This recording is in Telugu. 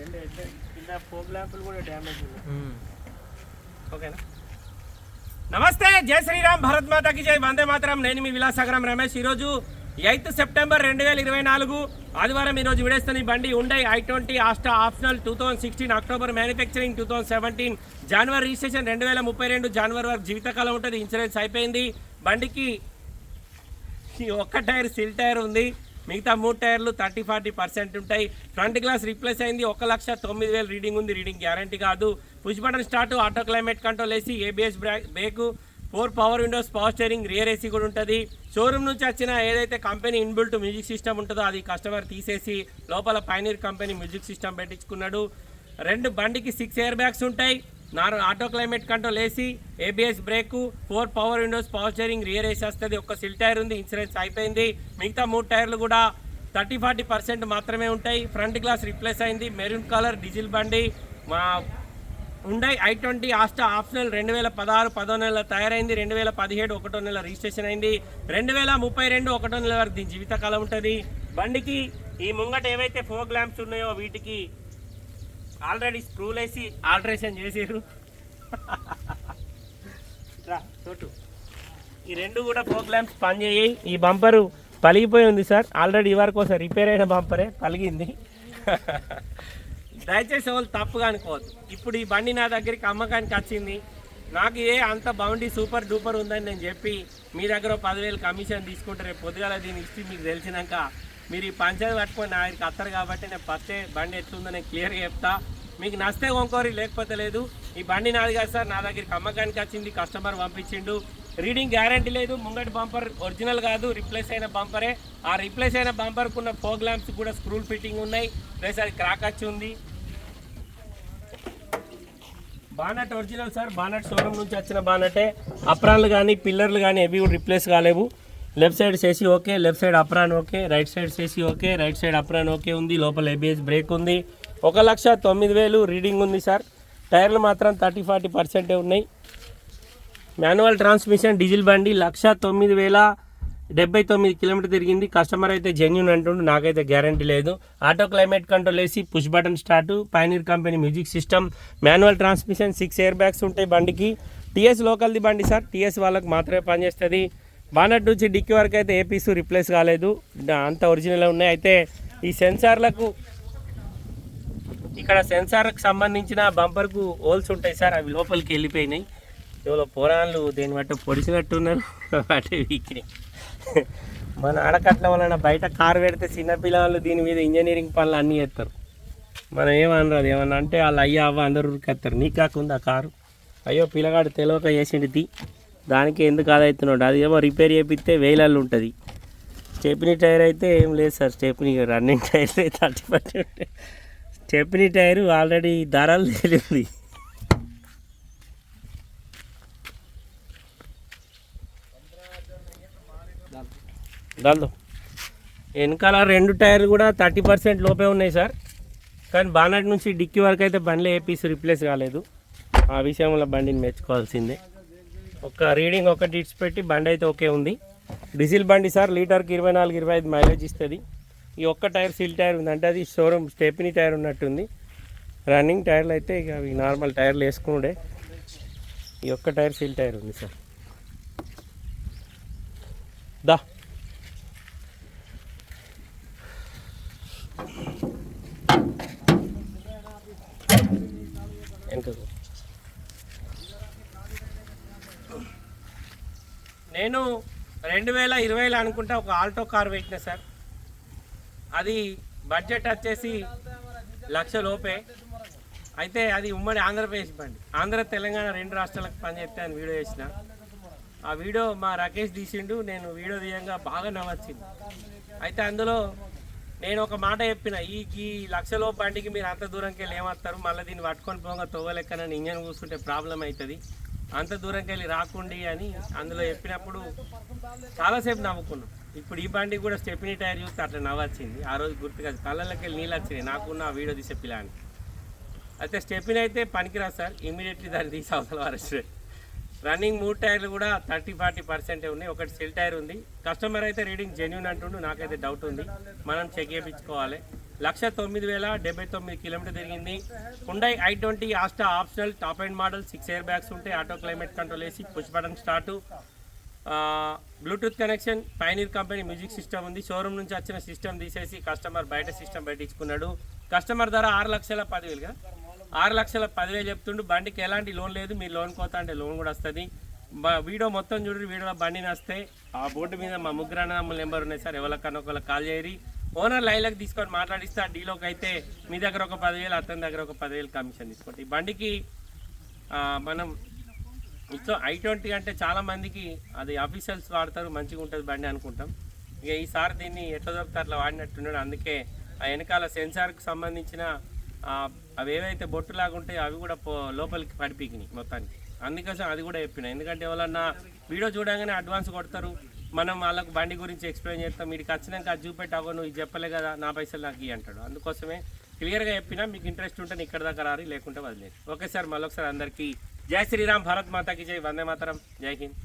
రెండు హెడ్ కింద ఫోక్ ల్యాంపులు కూడా డ్యామేజ్ ఉన్నాయి. ఓకేనా? నమస్తే జై శ్రీరామ్ భరత్ మాతాకి జై. వందే మాతరం. నేను మీ విలాసాగరం రమేష్. ఈరోజు ఎయిత్ సెప్టెంబర్ రెండు వేల ఇరవై నాలుగు ఆదివారం ఈరోజు విడేస్తున్న ఈ బండి ఉండే I twenty Asta optional two thousand sixteen October manufacturing two thousand seventeen January registration రెండు వేల ముప్పై రెండు జనవరి వరకు జీవితకాలం ఉంటుంది ఇన్సూరెన్స్ అయిపోయింది. బండికి ఒక్క టైర్ సిల్ టైర్ ఉంది. మిగతా మూడు టైర్లు థర్టీ ఫార్టీ పర్సెంట్ ఉంటాయి. ఫ్రంట్ గ్లాస్ రీప్లేస్ అయింది. ఒక లక్ష తొమ్మిది వేలు రీడింగ్ ఉంది. రీడింగ్ గ్యారంటీ కాదు. Push button start auto climate control AC ABS brake brake four power windows power steering rear AC కూడా ఉంటుంది. షోరూమ్ నుంచి వచ్చిన ఏదైతే కంపెనీ ఇన్బిల్ట్ మ్యూజిక్ సిస్టమ్ ఉంటుందో అది కస్టమర్ తీసేసి లోపల పైనీర్ కంపెనీ మ్యూజిక్ సిస్టమ్ పెట్టించుకున్నాడు. రెండు బండికి సిక్స్ ఎయిర్ బ్యాగ్స్ ఉంటాయి. నార్ auto climate control AC ABS brake four power windows power steering rear AC వస్తుంది ఒక సిల్ టైర్ ఉంది ఇన్సూరెన్స్ అయిపోయింది. మిగతా మూడు టైర్లు కూడా థర్టీ ఫార్టీ పర్సెంట్ మాత్రమే ఉంటాయి. ఫ్రంట్ గ్లాస్ రిప్లేస్ అయింది మెరూన్ కలర్ డీజిల్ బండి. మా ఉండే ఐ ట్వంటీ ఆస్టా ఆప్షనల్ రెండు వేల పదహారు పదో నెల తయారైంది రెండు వేల పదిహేడు ఒకటో నెల రిజిస్ట్రేషన్ అయింది రెండు వేల ముప్పై రెండు ఒకటో నెల వరకు దీని జీవితకాలం ఉంటుంది. బండికి ఈ ముంగట ఏవైతే ఫోర్ ల్యాంప్స్ ఉన్నాయో వీటికి ఆల్రెడీ స్క్రూలు వేసి ఆల్టరేషన్ చేసారు రా చోటు ఈ రెండు కూడా ప్రోగ్రామ్స్ పనిచేయి. ఈ బంపరు పలిగిపోయి ఉంది సార్. ఆల్రెడీ వరకు ఒకసారి రిపేర్ అయిన బంపరే పలిగింది. దయచేసి వాళ్ళు తప్పుగా అనుకోవద్దు. ఇప్పుడు ఈ బండి నా దగ్గరికి అమ్మకానికి వచ్చింది. నాకు ఏ అంత బౌండీ సూపర్ డూపర్ ఉందని నేను చెప్పి మీ దగ్గర పదివేలు కమిషన్ తీసుకుంటే రేపు పొద్దుగాల దీని ఇస్తే మీకు తెలిసినాక మీరు ఈ పంచాయతీ పట్టుకొని ఆయనకి అత్తరు వస్తారు కాబట్టి నేను పత్తే బండి ఎట్లుందో నేను క్లియర్గా చెప్తా. మీకు నస్తే కొనుక్కోరి లేకపోతే లేదు. ఈ బండి నాది కాదు సార్ నా దగ్గరికి అమ్మకానికి వచ్చింది కస్టమర్ పంపించిండు. రీడింగ్ గ్యారంటీ లేదు ముంగటి బంపర్ ఒరిజినల్ కాదు రిప్లేస్ అయిన బంపరే. ఆ రిప్లేస్ అయిన బంపర్కున్న ఫోగ్ ల్యాంప్స్ కూడా స్క్రూల్ ఫిట్టింగ్ ఉన్నాయి. ప్లస్ అది క్రాక్ వచ్చి ఉంది. Bonnet original sir bonnet showroom నుంచి వచ్చిన బానటే. అప్రాన్లు కానీ పిల్లర్లు కానీ ఏవి కూడా రిప్లేస్ కాలేవు. లెఫ్ట్ సైడ్ చేసి okay left side apron okay right side చేసి okay right side apron okay ఉంది లోపల ఏబిఎస్ బ్రేక్ ఉంది. ఒక లక్ష తొమ్మిది వేలు రీడింగ్ ఉంది సార్. టైర్లు మాత్రం థర్టీ ఫార్టీ పర్సెంటే ఉన్నాయి. మాన్యువల్ ట్రాన్స్మిషన్ డీజిల్ బండి లక్ష తొమ్మిది వేల డెబ్బై తొమ్మిది కిలోమీటర్ తిరిగింది. కస్టమర్ అయితే జెన్యున్ అంటుండు నాకైతే గ్యారంటీ లేదు. ఆటో క్లైమేట్ కంట్రోల్ వేసి push button start Pioneer company music system manual transmission six air bags ఉంటాయి బండికి. టీఎస్ లోకల్ది బండి సార్. టీఎస్ వాళ్ళకి మాత్రమే పనిచేస్తుంది. బానట్ నుంచి డిక్కీ వరకు అయితే ఏ పీసు రిప్లేస్ కాలేదు. అంత ఒరిజినల్ ఉన్నాయి. అయితే ఈ సెన్సార్లకు ఇక్కడ సెన్సార్కు సంబంధించిన బంపర్కు హోల్స్ ఉంటాయి సార్. అవి లోపలికి వెళ్ళిపోయినాయి. ఎవరో పోరాళ్ళు దేని బట్టి పొడిచినట్టున్నారు. వాటి వీక్ని. మన ఆడకట్ల వలన బయట కారు పెడితే చిన్న పిల్లలు దీని మీద ఇంజనీరింగ్ పనులు అన్నీ చేస్తారు. మనం ఏమనరాదు. ఏమన్నా అంటే వాళ్ళు అయ్యా అవ్వ అందరు ఉరికేస్తారు నీ కాకుండా కారు. అయ్యో పిల్లగాడు తెలియక చేసింది దానికి ఎందుకు ఆదవుతున్నాడు అది ఏమో రిపేర్ చేపిస్తే వేలల్లో ఉంటుంది. స్టెప్నీ టైర్ అయితే ఏం లేదు sir. Stepney running tyre thirty percent. Stepney tyre already ధరలు తెలియదు దాల్దో వెనకాల రెండు టైర్లు కూడా థర్టీ పర్సెంట్ లోపే ఉన్నాయి సార్. కానీ బానట్ నుంచి డిక్కీ వరకు అయితే బండ్లు ఏ పీస్ రిప్లేస్ కాలేదు. ఆ విషయంలో బండిని మెచ్చుకోవాల్సిందే. ఒక రీడింగ్ ఒకటి ఇట్స్ పెట్టి బండి అయితే ఓకే ఉంది. డీజిల్ బండి సార్ లీటర్కి ఇరవై నాలుగు ఇరవై ఐదు మైలేజ్ ఇస్తుంది. ఈ ఒక్క టైర్ సీల్ టైర్ ఉంది. అంటే అది షోరూమ్ స్టెపినీ టైర్ ఉన్నట్టుంది. రన్నింగ్ టైర్లు అయితే ఇక అవి నార్మల్ టైర్లు వేసుకుండే ఈ ఒక్క టైర్ సీల్ టైర్ ఉంది సార్. దా. వెనకకు. నేను రెండు వేల ఇరవైలో అనుకుంటా ఒక ఆల్టో కార్ పెట్టిన సార్. అది బడ్జెట్ వచ్చేసి లక్ష లోపే. అయితే అది ఉమ్మడి ఆంధ్రప్రదేశ్ బండి. ఆంధ్ర తెలంగాణ రెండు రాష్ట్రాలకు పనిచేస్తే అని వీడియో చేసిన. ఆ వీడియో మా రాకేష్ తీసిండు నేను వీడియో తీయంగా బాగా నవ్వచ్చింది. అయితే అందులో నేను ఒక మాట చెప్పిన ఈ ఈ లక్షలో బండికి మీరు అంత దూరంకి వెళ్ళి ఏమత్తారు? మళ్ళీ దీన్ని పట్టుకొని పోగా తోవలెక్కనని ఇంజన్ కూర్చుంటే ప్రాబ్లం అవుతుంది. అంత దూరంకి వెళ్ళి రాకుండి అని అందులో చెప్పినప్పుడు చాలాసేపు నవ్వుకున్నాం. ఇప్పుడు ఈ బండి కూడా స్టెప్నీ టైర్ చూస్తే అట్లా నవ్వచ్చింది. ఆ రోజు గుర్తుగా కళ్ళకి వెళ్ళి నీళ్ళు వచ్చినాయి నాకున్న ఆ వీడియో తీసే పిల్లని అయితే స్టెప్ని అయితే పనికిరా సార్ ఇమీడియట్లీ దాన్ని తీసి అవతల వారేసాడు రన్నింగ్ మూడు టైర్లు కూడా థర్టీ ఫార్టీ పర్సెంటే ఉన్నాయి. ఒకటి సెల్ టైర్ ఉంది. కస్టమర్ అయితే రీడింగ్ జెన్యున్ అంటుండు నాకైతే డౌట్ ఉంది. మనం చెక్ చేయించుకోవాలి. లక్ష తొమ్మిది వేల డెబ్బై తొమ్మిది కిలోమీటర్ తిరిగింది. Hyundai I twenty Asta optional top and model six air bags ఉంటాయి. ఆటో క్లైమేట్ కంట్రోల్ వేసి push button start. Bluetooth connection Pioneer company music system ఉంది. షోరూమ్ నుంచి వచ్చిన సిస్టమ్ తీసేసి కస్టమర్ బయట సిస్టమ్ పెట్టించుకున్నాడు. కస్టమర్ ధర ఆరు లక్షల పదివేలుగా ఆరు లక్షల పదివేలు చెప్తుండు. బండికి ఎలాంటి లోన్ లేదు. మీరు లోన్ కోత అంటే లోన్ కూడా వస్తుంది. వీడియో మొత్తం చూడండి. వీడియోలో బండిని వస్తే ఆ బోర్డు మీద మా ముగ్గురు అన్నదమ్ముల నెంబర్ ఉన్నాయి సార్. ఎవరికన్నా ఒకళ్ళకి కాల్ చేయరి. ఓనర్ లైన్లకు తీసుకొని మాట్లాడిస్తే ఆ డీలోకి అయితే మీ దగ్గర ఒక పదివేలు అతని దగ్గర ఒక పదివేలు కమిషన్ తీసుకోండి. ఈ బండికి మనం ఇట్లా ఐ ట్వంటీ అంటే చాలామందికి అది అఫీషియల్స్ వాడతారు మంచిగా ఉంటుంది బండి అనుకుంటాం. ఇక ఈసారి దీన్ని ఎట్లా దొరుకుతారు అట్లా వాడినట్టున్నాడు. అందుకే ఆ వెనకాల సెన్సార్కి సంబంధించిన అవి ఏవైతే బొట్టులాగా ఉంటాయో అవి కూడా పో లోపలికి పడిపీకినాయి మొత్తానికి. అందుకోసం అది కూడా చెప్పిన. ఎందుకంటే ఎవరన్నా వీడియో చూడగానే అడ్వాన్స్ కొడతారు. మనం వాళ్ళకు బండి గురించి ఎక్స్ప్లెయిన్ చేస్తాం. వీడికి వచ్చినాక అది చూపెట్టావో నువ్వు చెప్పలే కదా నా పైసలు నాకు అంటాడు. అందుకోసమే క్లియర్గా చెప్పినా మీకు ఇంట్రెస్ట్ ఉంటే ఇక్కడ దాకా రారి లేకుంటే వదిలేదు ఓకే సార్ మళ్ళొకసారి అందరికీ జై శ్రీరామ్ భారత్ మాతాకి జై వందే మాతరం జై హింద్.